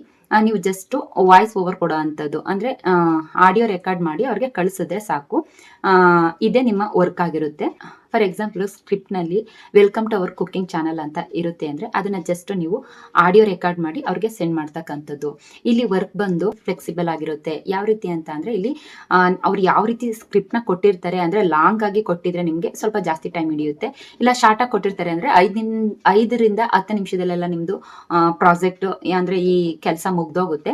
ನೀವು ಜಸ್ಟ್ ವಾಯ್ಸ್ ಓವರ್ ಕೊಡೋ ಅಂಥದ್ದು. ಅಂದರೆ ಆಡಿಯೋ ರೆಕಾರ್ಡ್ ಮಾಡಿ ಅವ್ರಿಗೆ ಕಳಿಸಿದ್ರೆ ಸಾಕು. ಇದೇ ನಿಮ್ಮ ವರ್ಕ್ ಆಗಿರುತ್ತೆ. For example ಸ್ಕ್ರಿಪ್ಟ್ನಲ್ಲಿ welcome to our cooking channel ಅಂತ ಇರುತ್ತೆ ಅಂದರೆ ಅದನ್ನು ಜಸ್ಟ್ ನೀವು ಆಡಿಯೋ ರೆಕಾರ್ಡ್ ಮಾಡಿ ಅವ್ರಿಗೆ ಸೆಂಡ್ ಮಾಡ್ತಕ್ಕಂಥದ್ದು. ಇಲ್ಲಿ ವರ್ಕ್ ಬಂದು ಫ್ಲೆಕ್ಸಿಬಲ್ ಆಗಿರುತ್ತೆ. ಯಾವ ರೀತಿ ಅಂತ ಅಂದರೆ ಇಲ್ಲಿ ಅವ್ರು ಯಾವ ರೀತಿ ಸ್ಕ್ರಿಪ್ಟ್ನ ಕೊಟ್ಟಿರ್ತಾರೆ ಅಂದರೆ ಲಾಂಗ್ ಆಗಿ ಕೊಟ್ಟಿದ್ರೆ ನಿಮಗೆ ಸ್ವಲ್ಪ ಜಾಸ್ತಿ ಟೈಮ್ ಹಿಡಿಯುತ್ತೆ. ಇಲ್ಲ ಶಾರ್ಟಾಗಿ ಕೊಟ್ಟಿರ್ತಾರೆ ಅಂದರೆ ಐದು ನಿಮ್, ಐದರಿಂದ ಹತ್ತು ನಿಮಿಷದಲ್ಲೆಲ್ಲ ನಿಮ್ಮದು ಪ್ರಾಜೆಕ್ಟ್ ಅಂದರೆ ಈ ಕೆಲಸ ಮುಗ್ದೋಗುತ್ತೆ.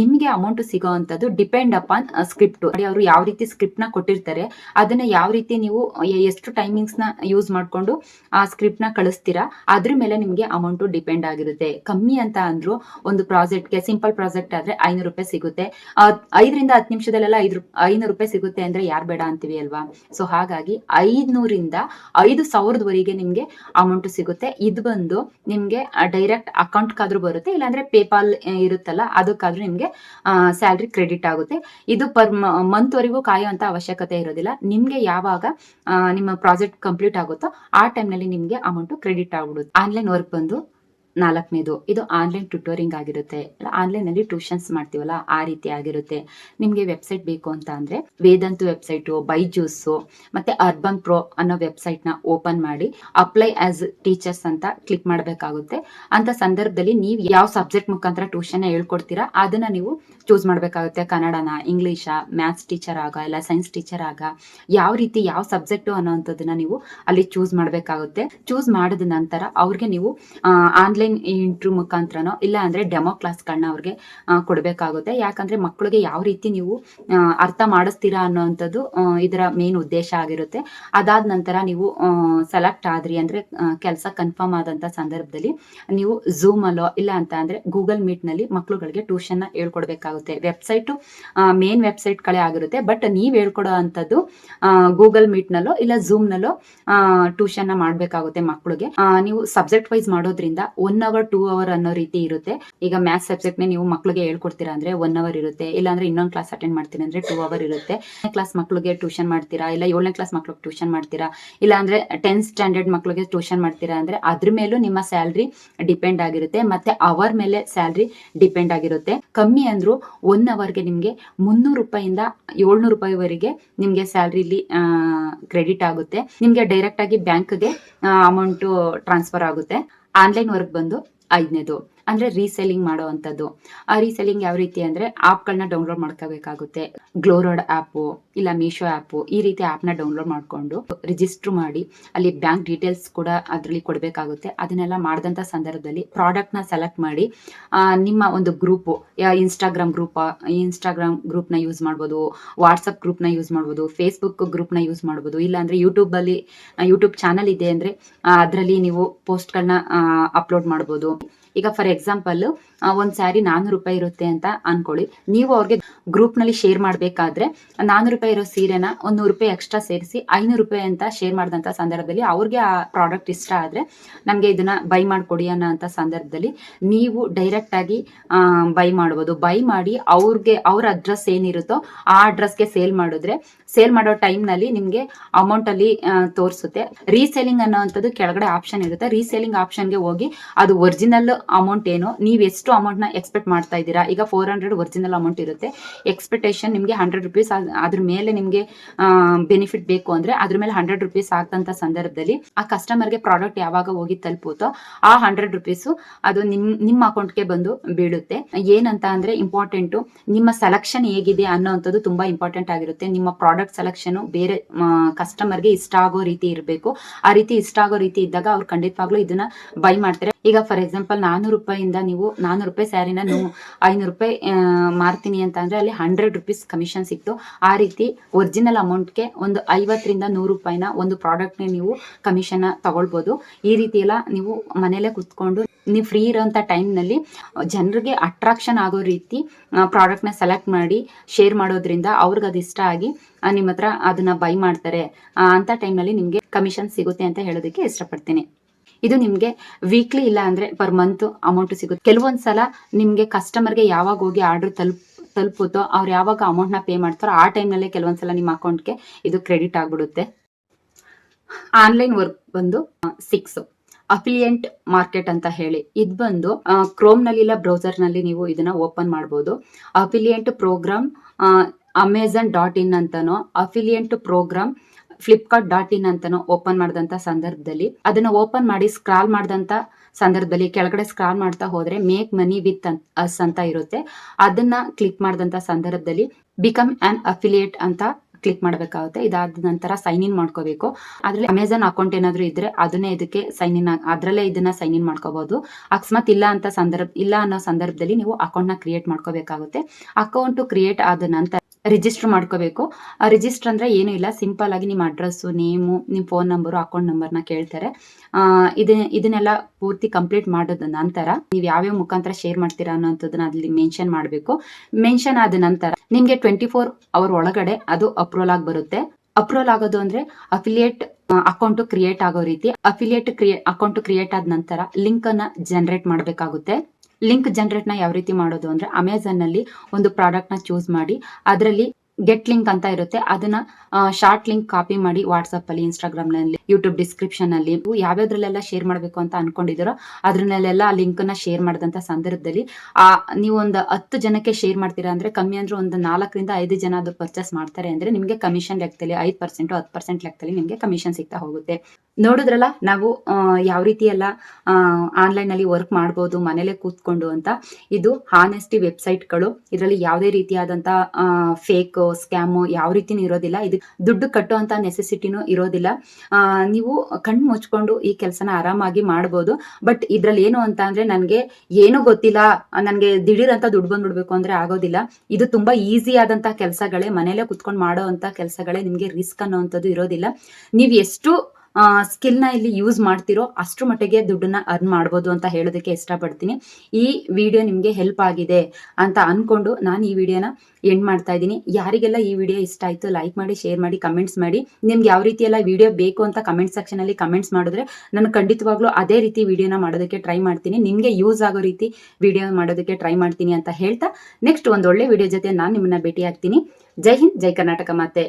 ನಿಮಗೆ ಅಮೌಂಟ್ ಸಿಗೋ ಅಂಥದ್ದು ಡಿಪೆಂಡ್ ಅಪಾನ್ ಸ್ಕ್ರಿಪ್ಟ್ ಅವರು ಯಾವ ರೀತಿ ಸ್ಕ್ರಿಪ್ಟ್ನ ಕೊಟ್ಟಿರ್ತಾರೆ, ಅದನ್ನ ಯಾವ ರೀತಿ ನೀವು ಎಷ್ಟು ಎಷ್ಟು ಟೈಮಿಂಗ್ಸ್ನ ಯೂಸ್ ಮಾಡಿಕೊಂಡು ಆ ಸ್ಕ್ರಿಪ್ಟ್ನ ಕಳಿಸ್ತೀರಾ? ಅದ್ರ ಮೇಲೆ ನಿಮಗೆ ಅಮೌಂಟು ಡಿಪೆಂಡ್ ಆಗಿರುತ್ತೆ. ಕಮ್ಮಿ ಅಂತ ಅಂದ್ರು ಒಂದು ಪ್ರಾಜೆಕ್ಟ್ಗೆ ಸಿಂಪಲ್ ಪ್ರಾಜೆಕ್ಟ್ ಆದರೆ ಐನೂರು ರೂಪಾಯಿ ಸಿಗುತ್ತೆ. ಐದರಿಂದ ಹತ್ತು ನಿಮಿಷದಲ್ಲೆಲ್ಲ ಐದು ಐನೂರು ರೂಪಾಯಿ ಸಿಗುತ್ತೆ ಅಂದರೆ ಯಾರು ಬೇಡ ಅಂತೀವಿ ಅಲ್ವಾ? ಸೊ ಹಾಗಾಗಿ ಐದುನೂರಿಂದ ಐದು ಸಾವಿರದವರೆಗೆ ನಿಮಗೆ ಅಮೌಂಟ್ ಸಿಗುತ್ತೆ. ಇದು ಬಂದು ನಿಮಗೆ ಡೈರೆಕ್ಟ್ ಅಕೌಂಟ್ಗಾದ್ರೂ ಬರುತ್ತೆ, ಇಲ್ಲಾಂದ್ರೆ ಪೇಪಾಲ್ ಇರುತ್ತಲ್ಲ, ಅದಕ್ಕಾದ್ರೂ ನಿಮಗೆ ಸ್ಯಾಲ್ರಿ ಕ್ರೆಡಿಟ್ ಆಗುತ್ತೆ. ಇದು ಪರ್ ಮಂತ್ವರೆಗೂ ಕಾಯುವಂಥ ಅವಶ್ಯಕತೆ ಇರೋದಿಲ್ಲ. ನಿಮಗೆ ಯಾವಾಗ ನಿಮ್ಮ ಪ್ರಾಜೆಕ್ಟ್ ಕಂಪ್ಲೀಟ್ ಆಗುತ್ತೋ ಆ ಟೈಮ್ನಲ್ಲಿ ನಿಮಗೆ ಅಮೌಂಟ್ ಕ್ರೆಡಿಟ್ ಆಗ್ಬಿಡುತ್ತೆ. ಆನ್ಲೈನ್ ವರ್ಕ್ ಬಂದು ನಾಲ್ಕನೇದು. ಇದು ಆನ್ಲೈನ್ ಟ್ಯೂಟೋರಿಂಗ್ ಆಗಿರುತ್ತೆ. ಆನ್ಲೈನ್ ಅಲ್ಲಿ ಟ್ಯೂಷನ್ಸ್ ಮಾಡ್ತೀವಲ್ಲ, ಆ ರೀತಿ ಆಗಿರುತ್ತೆ. ನಿಮಗೆ ವೆಬ್ಸೈಟ್ ಬೇಕು ಅಂತ ಅಂದರೆ ವೇದಾಂತು ವೆಬ್ಸೈಟು ಬೈಜೂಸು ಮತ್ತೆ ಅರ್ಬನ್ ಪ್ರೋ ಅನ್ನೋ ವೆಬ್ಸೈಟ್ನ ಓಪನ್ ಮಾಡಿ ಅಪ್ಲೈ ಆಸ್ ಟೀಚರ್ಸ್ ಅಂತ ಕ್ಲಿಕ್ ಮಾಡಬೇಕಾಗುತ್ತೆ. ಅಂತ ಸಂದರ್ಭದಲ್ಲಿ ನೀವು ಯಾವ ಸಬ್ಜೆಕ್ಟ್ ಮುಖಾಂತರ ಟ್ಯೂಷನ್ ಹೇಳ್ಕೊಡ್ತೀರಾ, ಅದನ್ನ ನೀವು ಚೂಸ್ ಮಾಡಬೇಕಾಗುತ್ತೆ, ಕನ್ನಡನ ಇಂಗ್ಲೀಷಾ ಮ್ಯಾಥ್ಸ್ ಟೀಚರ್ ಆಗ ಇಲ್ಲ ಸೈನ್ಸ್ ಟೀಚರ್ ಆಗ, ಯಾವ ರೀತಿ ಯಾವ ಸಬ್ಜೆಕ್ಟು ಅನ್ನೋಂಥದ್ದನ್ನ ನೀವು ಅಲ್ಲಿ ಚೂಸ್ ಮಾಡಬೇಕಾಗುತ್ತೆ. ಚೂಸ್ ಮಾಡಿದ ನಂತರ ಅವ್ರಿಗೆ ನೀವು ಆನ್ಲೈನ್ ಇಂಟ್ರ್ಯೂ ಮುಖಾಂತರನೋ, ಇಲ್ಲ ಅಂದ್ರೆ ಡೆಮೋ ಕ್ಲಾಸ್ಗಳನ್ನ ಅವ್ರಿಗೆ ಕೊಡಬೇಕಾಗುತ್ತೆ. ಯಾಕಂದ್ರೆ ಮಕ್ಕಳಿಗೆ ಯಾವ ರೀತಿ ನೀವು ಅರ್ಥ ಮಾಡಿಸ್ತೀರಾ ಅನ್ನೋವಂಥದ್ದು ಇದರ ಮೇನ್ ಉದ್ದೇಶ ಆಗಿರುತ್ತೆ. ಅದಾದ ನಂತರ ನೀವು ಸೆಲೆಕ್ಟ್ ಆದ್ರಿ ಅಂದ್ರೆ ಕೆಲಸ ಕನ್ಫರ್ಮ್ ಆದಂತ ಸಂದರ್ಭದಲ್ಲಿ ನೀವು ಝೂಮ್ ಅಲ್ಲೋ, ಇಲ್ಲ ಅಂತ ಅಂದ್ರೆ ಗೂಗಲ್ ಮೀಟ್ನಲ್ಲಿ ಮಕ್ಕಳುಗಳಿಗೆ ಟ್ಯೂಷನ್ ಹೇಳ್ಕೊಡ್ಬೇಕಾಗುತ್ತೆ. ವೆಬ್ಸೈಟು ಮೇನ್ ವೆಬ್ಸೈಟ್ಗಳೇ ಆಗಿರುತ್ತೆ. ಬಟ್ ನೀವು ಹೇಳ್ಕೊಡೋ ಅಂಥದ್ದು ಗೂಗಲ್ ಮೀಟ್ನಲ್ಲೋ ಇಲ್ಲ ಝೂಮ್ನಲ್ಲೋ ಟ್ಯೂಷನ್ನ ಮಾಡಬೇಕಾಗುತ್ತೆ ಮಕ್ಕಳಿಗೆ ನೀವು ಸಬ್ಜೆಕ್ಟ್ ವೈಸ್ ಮಾಡೋದ್ರಿಂದ ಒನ್ ಅವರ್ ಟೂ ಅವರ್ ಅನ್ನೋ ರೀತಿ ಇರುತ್ತೆ. ಈಗ ಮ್ಯಾಥ್ಸ್ ಸಬ್ಜೆಕ್ಟ್ನೇ ನೀವು ಮಕ್ಕಳಿಗೆ ಹೇಳ್ಕೊಡ್ತೀರಾ ಅಂದರೆ ಒನ್ ಅವರ್ ಇರುತ್ತೆ. ಇಲ್ಲಾಂದ್ರೆ ಇನ್ನೊಂದು ಕ್ಲಾಸ್ ಅಟೆಂಡ್ ಮಾಡ್ತೀನಿ ಅಂದರೆ ಟೂ ಅವರ್ ಇರುತ್ತೆ. ಕ್ಲಾಸ್ ಮಕ್ಕಳಿಗೆ ಟ್ಯೂಷನ್ ಮಾಡ್ತೀರಾ? ಇಲ್ಲ ಏಳನೇ ಕ್ಲಾಸ್ ಮಕ್ಳಿಗೆ ಟ್ಯೂಷನ್ ಮಾಡ್ತೀರಾ? ಇಲ್ಲ ಅಂದ್ರೆ ಟೆಂತ್ ಸ್ಟ್ಯಾಂಡರ್ಡ್ ಮಕ್ಕಳಿಗೆ ಟ್ಯೂಷನ್ ಮಾಡ್ತೀರಾ ಅಂದ್ರೆ ಅದ್ರ ಮೇಲೂ ನಿಮ್ಮ ಸ್ಯಾಲ್ರಿ ಡಿಪೆಂಡ್ ಆಗಿರುತ್ತೆ. ಮತ್ತೆ ಅವರ್ ಮೇಲೆ ಸ್ಯಾಲ್ರಿ ಡಿಪೆಂಡ್ ಆಗಿರುತ್ತೆ. ಕಮ್ಮಿ ಅಂದ್ರು ಒನ್ ಅವರ್ಗೆ ನಿಮಗೆ ಮುನ್ನೂರು ರೂಪಾಯಿಂದ ಏಳ್ನೂರು ರೂಪಾಯಿವರೆಗೆ ನಿಮಗೆ ಸ್ಯಾಲ್ರಿಲಿ ಕ್ರೆಡಿಟ್ ಆಗುತ್ತೆ. ನಿಮಗೆ ಡೈರೆಕ್ಟ್ ಆಗಿ ಬ್ಯಾಂಕ್ಗೆ ಅಮೌಂಟು ಟ್ರಾನ್ಸ್ಫರ್ ಆಗುತ್ತೆ. ಆನ್ಲೈನ್ ವರ್ಕ್ ಬಂದು ಐದನೇದು. ಅಂದ್ರೆ ರೀಸೆಲ್ಲಿಂಗ್ ಮಾಡುವಂಥದ್ದು. ಆ ರೀಸೆಲ್ಲಿಂಗ್ ಯಾವ ರೀತಿ ಅಂದ್ರೆ ಆಪ್ಗಳನ್ನ ಡೌನ್ಲೋಡ್ ಮಾಡ್ಕೋಬೇಕಾಗುತ್ತೆ. ಗ್ಲೋರೋಡ್ ಆ್ಯಪು ಇಲ್ಲ ಮೀಶೋ ಆ್ಯಪು ಈ ರೀತಿ ಆ್ಯಪ್ನ ಡೌನ್ಲೋಡ್ ಮಾಡಿಕೊಂಡು ರಿಜಿಸ್ಟರ್ ಮಾಡಿ, ಅಲ್ಲಿ ಬ್ಯಾಂಕ್ ಡೀಟೇಲ್ಸ್ ಕೂಡ ಅದರಲ್ಲಿ ಕೊಡಬೇಕಾಗುತ್ತೆ. ಅದನ್ನೆಲ್ಲ ಮಾಡಿದಂಥ ಸಂದರ್ಭದಲ್ಲಿ ಪ್ರಾಡಕ್ಟ್ನ ಸೆಲೆಕ್ಟ್ ಮಾಡಿ ನಿಮ್ಮ ಒಂದು ಗ್ರೂಪು ಇನ್ಸ್ಟಾಗ್ರಾಮ್ ಗ್ರೂಪ್ ಇನ್ಸ್ಟಾಗ್ರಾಮ್ ಗ್ರೂಪ್ನ ಯೂಸ್ ಮಾಡ್ಬೋದು ವಾಟ್ಸಪ್ ಗ್ರೂಪ್ನ ಯೂಸ್ ಮಾಡ್ಬೋದು ಫೇಸ್ಬುಕ್ ಗ್ರೂಪ್ನ ಯೂಸ್ ಮಾಡ್ಬೋದು. ಇಲ್ಲಾಂದರೆ ಯೂಟ್ಯೂಬಲ್ಲಿ ಯೂಟ್ಯೂಬ್ ಚಾನಲ್ ಇದೆ ಅಂದರೆ ಅದರಲ್ಲಿ ನೀವು ಪೋಸ್ಟ್ಗಳನ್ನ ಅಪ್ಲೋಡ್ ಮಾಡ್ಬೋದು. ಈಗ ಫಾರ್ ಎಕ್ಸಾಂಪಲ್ ಒಂದು ಸ್ಯಾರಿ ನಾನ್ನೂರು ರೂಪಾಯಿ ಇರುತ್ತೆ ಅಂತ ಅನ್ಕೊಳ್ಳಿ. ನೀವು ಅವ್ರಿಗೆ ಗ್ರೂಪ್ನಲ್ಲಿ ಶೇರ್ ಮಾಡಬೇಕಾದ್ರೆ ನಾನ್ನೂರು ರೂಪಾಯಿ ಇರೋ ಸೀರೆನ ಒಂದು ನೂರು ರೂಪಾಯಿ ಎಕ್ಸ್ಟ್ರಾ ಸೇರಿಸಿ ಐನೂರು ರೂಪಾಯಿ ಅಂತ ಶೇರ್ ಮಾಡಿದಂತ ಸಂದರ್ಭದಲ್ಲಿ ಅವ್ರಿಗೆ ಆ ಪ್ರಾಡಕ್ಟ್ ಇಷ್ಟ ಆದ್ರೆ ನಮಗೆ ಇದನ್ನ ಬೈ ಮಾಡ್ಕೊಡಿ ಅನ್ನೋ ಅಂತ ಸಂದರ್ಭದಲ್ಲಿ ನೀವು ಡೈರೆಕ್ಟ್ ಆಗಿ ಬೈ ಮಾಡ್ಬೋದು. ಬೈ ಮಾಡಿ ಅವ್ರಿಗೆ ಅವ್ರ ಅಡ್ರೆಸ್ ಏನಿರುತ್ತೋ ಆ ಅಡ್ರೆಸ್ಗೆ ಸೇಲ್ ಮಾಡಿದ್ರೆ ಸೇಲ್ ಮಾಡೋ ಟೈಮ್ನಲ್ಲಿ ನಿಮಗೆ ಅಮೌಂಟಲ್ಲಿ ತೋರಿಸುತ್ತೆ. ರೀಸೇಲಿಂಗ್ ಅನ್ನೋವಂಥದ್ದು ಕೆಳಗಡೆ ಆಪ್ಷನ್ ಇರುತ್ತೆ. ರೀಸೇಲಿಂಗ್ ಆಪ್ಷನ್ಗೆ ಹೋಗಿ ಅದು ಒರಿಜಿನಲ್ ಅಮೌಂಟ್ ಏನು, ನೀವು ಎಷ್ಟು ಅಮೌಂಟ್ನ ಎಕ್ಸ್ಪೆಕ್ಟ್ ಮಾಡ್ತಾ ಇದ್ದೀರಾ? ಈಗ ಫೋರ್ ಹಂಡ್ರೆಡ್ ಒರಿಜಿನಲ್ ಅಮೌಂಟ್ ಇರುತ್ತೆ. ಎಕ್ಸ್ಪೆಕ್ಟೇಷನ್ ನಿಮಗೆ ಹಂಡ್ರೆಡ್ ರುಪೀಸ್ ಅದ್ರ ಮೇಲೆ ನಿಮಗೆ ಬೆನಿಫಿಟ್ ಬೇಕು ಅಂದ್ರೆ ಅದ್ರ ಮೇಲೆ ಹಂಡ್ರೆಡ್ ರುಪೀಸ್ ಆಗ್ತಂತ ಸಂದರ್ಭದಲ್ಲಿ ಆ ಕಸ್ಟಮರ್ಗೆ ಪ್ರಾಡಕ್ಟ್ ಯಾವಾಗ ಹೋಗಿ ತಲುಪುತ್ತೋ ಆ ಹಂಡ್ರೆಡ್ ರುಪೀಸ್ ಅದು ನಿಮ್ ನಿಮ್ಮ ಅಕೌಂಟ್ಗೆ ಬಂದು ಬೀಳುತ್ತೆ. ಏನಂತ ಅಂದ್ರೆ ಇಂಪಾರ್ಟೆಂಟು ನಿಮ್ಮ ಸೆಲೆಕ್ಷನ್ ಹೇಗಿದೆ ಅನ್ನೋವಂಥದ್ದು ತುಂಬಾ ಇಂಪಾರ್ಟೆಂಟ್ ಆಗಿರುತ್ತೆ. ನಿಮ್ಮ ಪ್ರಾಡಕ್ಟ್ ಸೆಲೆಕ್ಷನ್ ಬೇರೆ ಕಸ್ಟಮರ್ಗೆ ಇಷ್ಟ ಆಗೋ ರೀತಿ ಇರಬೇಕು. ಆ ರೀತಿ ಇಷ್ಟ ಆಗೋ ರೀತಿ ಇದ್ದಾಗ ಅವ್ರು ಖಂಡಿತವಾಗ್ಲೂ ಇದನ್ನ ಬೈ ಮಾಡ್ತಾರೆ. ಈಗ ಫಾರ್ ಎಕ್ಸಾಂಪಲ್ ನಾನ್ನೂರು ರೂಪಾಯಿಂದ ನೀವು ನಾನ್ನೂರು ರೂಪಾಯಿ ಸ್ಯಾರಿನ ನೀವು ಐನೂರು ರೂಪಾಯಿ ಮಾರ್ತೀನಿ ಅಂತ ಅಂದ್ರೆ ಅಲ್ಲಿ ಹಂಡ್ರೆಡ್ ರುಪೀಸ್ ಕಮಿಷನ್ ಸಿಕ್ತು. ಆ ರೀತಿ ಒರಿಜಿನಲ್ ಅಮೌಂಟ್ಗೆ ಒಂದು ಐವತ್ತರಿಂದ ನೂರು ರೂಪಾಯಿನ ಒಂದು ಪ್ರಾಡಕ್ಟ್ನ ನೀವು ಕಮಿಷನ್ ತಗೊಳ್ಬೋದು. ಈ ರೀತಿ ಎಲ್ಲ ನೀವು ಮನೇಲೆ ಕುತ್ಕೊಂಡು ನೀವು ಫ್ರೀ ಇರೋಂಥ ಟೈಮ್ನಲ್ಲಿ ಜನರಿಗೆ ಅಟ್ರಾಕ್ಷನ್ ಆಗೋ ರೀತಿ ಪ್ರಾಡಕ್ಟ್ನ ಸೆಲೆಕ್ಟ್ ಮಾಡಿ ಶೇರ್ ಮಾಡೋದ್ರಿಂದ ಅವ್ರಿಗೆ ಅದು ಇಷ್ಟ ಆಗಿ ನಿಮ್ಮ ಹತ್ರ ಅದನ್ನ ಬೈ ಮಾಡ್ತಾರೆ ಅಂತ ಟೈಮ್ನಲ್ಲಿ ನಿಮಗೆ ಕಮಿಷನ್ ಸಿಗುತ್ತೆ ಅಂತ ಹೇಳೋದಕ್ಕೆ ಇಷ್ಟಪಡ್ತೀನಿ. ಇದು ನಿಮಗೆ ವೀಕ್ಲಿ ಇಲ್ಲ ಅಂದ್ರೆ ಪರ್ ಮಂತ್ ಅಮೌಂಟ್ ಸಿಗುತ್ತೆ. ಕೆಲವೊಂದು ಸಲ ಕಸ್ಟಮರ್ ಕಸ್ಟಮರ್ಗೆ ಯಾವಾಗ ಹೋಗಿ ಆರ್ಡರ್ ತಲುಪ, ತಲುಪುತ್ತೋ ಅವ್ರು ಯಾವಾಗ ಅಮೌಂಟ್ನ ಪೇ ಮಾಡ್ತಾರೋ ಆ ಟೈಮ್ನಲ್ಲೇ ಕೆಲವೊಂದ್ಸಲ ನಿಮ್ಮ ಅಕೌಂಟ್ಗೆ ಇದು ಕ್ರೆಡಿಟ್ ಆಗ್ಬಿಡುತ್ತೆ. ಆನ್ಲೈನ್ ವರ್ಕ್ ಬಂದು ಸಿಕ್ಸ್ ಅಫಿಲಿಯೆಂಟ್ ಮಾರ್ಕೆಟ್ ಅಂತ ಹೇಳಿ. ಇದು ಬಂದು ಕ್ರೋಮ್ನಲ್ಲಿ ಇಲ್ಲ ಬ್ರೌಸರ್ನಲ್ಲಿ ನೀವು ಇದನ್ನ ಓಪನ್ ಮಾಡಬಹುದು affiliate program Amazon dot in ಅಂತಾನೋ affiliate program Flipkart dot in ಅಂತ ಓಪನ್ ಮಾಡಿದಂತ ಸಂದರ್ಭದಲ್ಲಿ. ಅದನ್ನ ಓಪನ್ ಮಾಡಿ ಸ್ಕ್ರಾಲ್ ಮಾಡಿದಂತ ಸಂದರ್ಭದಲ್ಲಿ, ಕೆಳಗಡೆ ಸ್ಕ್ರಾಲ್ ಮಾಡ್ತಾ ಹೋದ್ರೆ ಮೇಕ್ ಮನಿ ವಿತ್ ಅಸ್ ಅಂತ ಇರುತ್ತೆ. ಅದನ್ನ ಕ್ಲಿಕ್ ಮಾಡಿದಂತ ಸಂದರ್ಭದಲ್ಲಿ ಬಿಕಮ್ ಆನ್ ಅಫಿಲಿಯೇಟ್ ಅಂತ ಕ್ಲಿಕ್ ಮಾಡಬೇಕಾಗುತ್ತೆ. ಇದಾದ ನಂತರ ಸೈನ್ ಇನ್ ಮಾಡ್ಕೋಬೇಕು. ಅದ್ರಲ್ಲಿ ಅಮೆಝಾನ್ ಅಕೌಂಟ್ ಏನಾದ್ರು ಇದ್ರೆ ಅದನ್ನೇ ಇದಕ್ಕೆ ಸೈನ್ ಇನ್ ಅದರಲ್ಲೇ ಇದನ್ನ ಸೈನ್ ಇನ್ ಮಾಡ್ಕೋಬಹುದು ಅಕಸ್ಮಾತ್ ಇಲ್ಲ ಅಂತ ಸಂದರ್ಭ ಇಲ್ಲ ಅನ್ನೋ ಸಂದರ್ಭದಲ್ಲಿ ನೀವು ಅಕೌಂಟ್ನ ಕ್ರಿಯೇಟ್ ಮಾಡ್ಕೋಬೇಕಾಗುತ್ತೆ. ಅಕೌಂಟ್ ಕ್ರಿಯೇಟ್ ಆದ ನಂತರ ರಿಜಿಸ್ಟರ್ ಮಾಡ್ಕೋಬೇಕು. ರಿಜಿಸ್ಟರ್ ಅಂದ್ರೆ ಏನು ಇಲ್ಲ. ಸಿಂಪಲ್ ಆಗಿ ನಿಮ್ಮ ಅಡ್ರೆಸ್ಸು ನೇಮು ನಿಮ್ಮ ಫೋನ್ ನಂಬರ್ ಅಕೌಂಟ್ ನಂಬರ್ನ ಕೇಳ್ತಾರೆ. ಇದನ್ನೆಲ್ಲ ಪೂರ್ತಿ ಕಂಪ್ಲೀಟ್ ಮಾಡೋದ ನಂತರ ನೀವು ಯಾವ್ಯಾವ ಮುಖಾಂತರ ಶೇರ್ ಮಾಡ್ತೀರಾ ಅನ್ನೋಂಥದ್ದನ್ನ ಅಲ್ಲಿ ಮೆನ್ಷನ್ ಮಾಡಬೇಕು. ಮೆನ್ಷನ್ ಆದ ನಂತರ ನಿಮ್ಗೆ ಟ್ವೆಂಟಿ ಫೋರ್ ಅವರ್ ಒಳಗಡೆ ಅದು ಅಪ್ರೂವಲ್ ಆಗಿ ಬರುತ್ತೆ. ಅಪ್ರೂವಲ್ ಆಗೋದು ಅಂದ್ರೆ ಅಫಿಲಿಯೇಟ್ ಅಕೌಂಟ್ ಕ್ರಿಯೇಟ್ ಆಗೋ ರೀತಿ ಅಫಿಲಿಯೇಟ್ ಕ್ರಿಯೇ ಅಕೌಂಟ್ ಕ್ರಿಯೇಟ್ ಆದ ನಂತರ ಲಿಂಕ್ ಅನ್ನ ಜನರೇಟ್ ಮಾಡಬೇಕಾಗುತ್ತೆ. ಲಿಂಕ್ ಜನರೇಟ್ನ ಯಾವ ರೀತಿ ಮಾಡೋದು ಅಂದ್ರೆ ಅಮೆಝಾನ್ನಲ್ಲಿ ಒಂದು ಪ್ರಾಡಕ್ಟ್ನ ಚೂಸ್ ಮಾಡಿ, ಅದರಲ್ಲಿ ಗೆಟ್ ಲಿಂಕ್ ಅಂತ ಇರುತ್ತೆ. ಅದನ್ನ ಶಾರ್ಟ್ ಲಿಂಕ್ ಕಾಪಿ ಮಾಡಿ ವಾಟ್ಸ್ಆಪ್ ಅಲ್ಲಿ ಇನ್ಸ್ಟಾಗ್ರಾಮ್ನಲ್ಲಿ ಯೂಟ್ಯೂಬ್ ಡಿಸ್ಕ್ರಿಪ್ಷನ್ ಅಲ್ಲಿ ಯಾವ್ಯಾವ್ದ್ರಲ್ಲೆಲ್ಲ ಶೇರ್ ಮಾಡಬೇಕು ಅಂತ ಅನ್ಕೊಂಡಿದ್ದೀರೋ ಅದ್ರಲ್ಲೆಲ್ಲ ಲಿಂಕ್ನ ಶೇರ್ ಮಾಡಿದಂತ ಸಂದರ್ಭದಲ್ಲಿ, ಆ, ನೀವು ಒಂದು ಹತ್ತು ಜನಕ್ಕೆ ಶೇರ್ ಮಾಡ್ತೀರಾ ಅಂದ್ರೆ, ಕಮ್ಮಿ ಅಂದ್ರೆ ಒಂದು ನಾಲ್ಕರಿಂದ ಐದು ಜನ ಅದು ಪರ್ಚೇಸ್ ಮಾಡ್ತಾರೆ ಅಂದ್ರೆ, ನಿಮಗೆ ಕಮಿಷನ್ ಲೆಕ್ಕದಲ್ಲಿ ಐದು ಪರ್ಸೆಂಟ್ ಹತ್ತು ಪರ್ಸೆಂಟ್ ಲೆಕ್ಕದಲ್ಲಿ ನಿಮಗೆ ಕಮಿಷನ್ ಸಿಗ್ತಾ ಹೋಗುತ್ತೆ. ನೋಡಿದ್ರಲ್ಲ, ನಾವು ಯಾವ ರೀತಿ ಎಲ್ಲ ಆನ್ಲೈನ್ ಅಲ್ಲಿ ವರ್ಕ್ ಮಾಡ್ಬೋದು, ಮನೇಲೆ ಕೂತ್ಕೊಂಡು ಅಂತ, ಇದು ಹಾನೆಸ್ಟಿ ವೆಬ್ಸೈಟ್ಗಳು ಇದರಲ್ಲಿ ಯಾವುದೇ ರೀತಿಯಾದಂತ ಫೇಕ್ ಸ್ಕ್ಯಾಮು ಯಾವ ರೀತಿನೂ ಇರೋದಿಲ್ಲ. ಇದು ದುಡ್ಡು ಕಟ್ಟುವಂತ ನೆಸೆಸಿಟಿನೂ ಇರೋದಿಲ್ಲ. ನೀವು ಕಣ್ಣು ಮುಚ್ಕೊಂಡು ಈ ಕೆಲಸನ ಆರಾಮಾಗಿ ಮಾಡ್ಬೋದು. ಬಟ್ ಇದ್ರಲ್ಲಿ ಏನು ಅಂತ ಅಂದ್ರೆ ನನಗೆ ಏನು ಗೊತ್ತಿಲ್ಲ. ನನಗೆ ದಿಢೀರ್ ಅಂತ ದುಡ್ಡು ಬಂದ್ಬಿಡ್ಬೇಕು ಅಂದ್ರೆ ಆಗೋದಿಲ್ಲ. ಇದು ತುಂಬಾ ಈಸಿ ಆದಂತ ಕೆಲಸಗಳೇ ಮನೇಲೆ ಕುತ್ಕೊಂಡು ಮಾಡೋ ಅಂತ ಕೆಲಸಗಳೇ ನಿಮಗೆ ರಿಸ್ಕ್ ಅನ್ನೋವಂಥದ್ದು ಇರೋದಿಲ್ಲ. ನೀವು ಎಷ್ಟು ಸ್ಕಿಲ್ನ ಇಲ್ಲಿ ಯೂಸ್ ಮಾಡ್ತಿರೋ ಅಷ್ಟು ಮಟ್ಟಿಗೆ ದುಡ್ಡನ್ನ ಅರ್ನ್ ಮಾಡ್ಬೋದು ಅಂತ ಹೇಳೋದಕ್ಕೆ ಇಷ್ಟಪಡ್ತೀನಿ. ಈ ವಿಡಿಯೋ ನಿಮಗೆ ಹೆಲ್ಪ್ ಆಗಿದೆ ಅಂತ ಅನ್ಕೊಂಡು ನಾನು ಈ ವಿಡಿಯೋನ ಎಂಡ್ ಮಾಡ್ತಾ ಇದ್ದೀನಿ. ಯಾರಿಗೆಲ್ಲ ಈ ವಿಡಿಯೋ ಇಷ್ಟ ಆಯ್ತು ಲೈಕ್ ಮಾಡಿ ಶೇರ್ ಮಾಡಿ ಕಮೆಂಟ್ಸ್ ಮಾಡಿ, ನಿಮ್ಗೆ ಯಾವ ರೀತಿ ಎಲ್ಲ ವಿಡಿಯೋ ಬೇಕು ಅಂತ ಕಮೆಂಟ್ ಸೆಕ್ಷನ್ ಅಲ್ಲಿ ಕಮೆಂಟ್ಸ್ ಮಾಡಿದ್ರೆ ನಾನು ಖಂಡಿತವಾಗ್ಲೂ ಅದೇ ರೀತಿ ವಿಡಿಯೋನ ಮಾಡೋದಕ್ಕೆ ಟ್ರೈ ಮಾಡ್ತೀನಿ. ನಿಮಗೆ ಯೂಸ್ ಆಗೋ ರೀತಿ ವಿಡಿಯೋ ಮಾಡೋದಕ್ಕೆ ಟ್ರೈ ಮಾಡ್ತೀನಿ ಅಂತ ಹೇಳ್ತಾ ನೆಕ್ಸ್ಟ್ ಒಂದು ಒಳ್ಳೆ ವಿಡಿಯೋ ಜೊತೆ ನಾನು ನಿಮ್ಮನ್ನ ಭೇಟಿ ಆಗ್ತೀನಿ ಜೈ ಹಿಂದ್, ಜೈ ಕರ್ನಾಟಕ ಮಾತೆ.